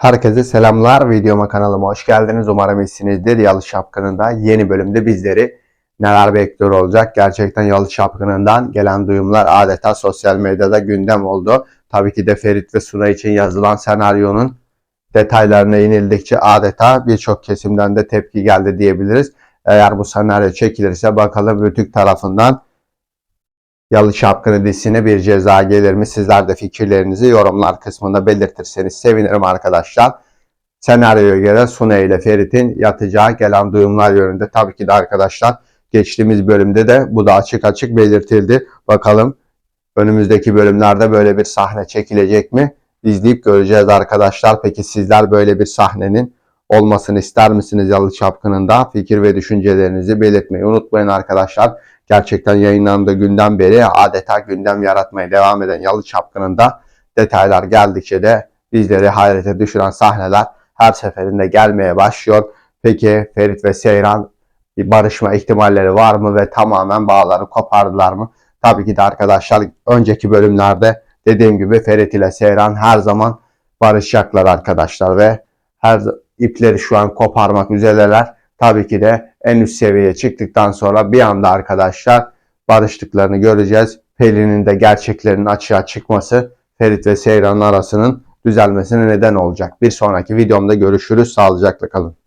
Herkese selamlar. Videoma kanalıma hoş geldiniz. Umarım iyisinizdir. Yalı Şapkını'nda yeni bölümde bizleri neler bekliyor olacak? Gerçekten Yalı Şapkını'ndan gelen duyumlar adeta sosyal medyada gündem oldu. Tabii ki de Ferit ve Suna için yazılan senaryonun detaylarına inildikçe adeta birçok kesimden de tepki geldi diyebiliriz. Eğer bu senaryo çekilirse bakalım Rütük tarafından Yalı Şapkını dizisine bir ceza gelir mi? Sizler de fikirlerinizi yorumlar kısmında belirtirseniz sevinirim arkadaşlar. Senaryoya göre Sune ile Ferit'in yatacağı gelen duyumlar yönünde tabii ki de arkadaşlar geçtiğimiz bölümde de bu da açık açık belirtildi. Bakalım önümüzdeki bölümlerde böyle bir sahne çekilecek mi? İzleyip göreceğiz arkadaşlar. Peki sizler böyle bir sahnenin olmasını ister misiniz Yalı Çapkını'nda? Fikir ve düşüncelerinizi belirtmeyi unutmayın arkadaşlar. Gerçekten yayınlandığı günden beri adeta gündem yaratmaya devam eden Yalı Çapkını'nda detaylar geldikçe de bizleri hayrete düşüren sahneler her seferinde gelmeye başlıyor. Peki Ferit ve Seyran bir barışma ihtimalleri var mı ve tamamen bağları kopardılar mı? Tabii ki de arkadaşlar önceki bölümlerde dediğim gibi Ferit ile Seyran her zaman barışacaklar arkadaşlar ve her ipleri şu an koparmak üzereler. Tabii ki de en üst seviyeye çıktıktan sonra bir anda arkadaşlar barıştıklarını göreceğiz. Pelin'in de gerçeklerinin açığa çıkması Ferit ve Seyran'ın arasının düzelmesine neden olacak. Bir sonraki videomda görüşürüz. Sağlıcakla kalın.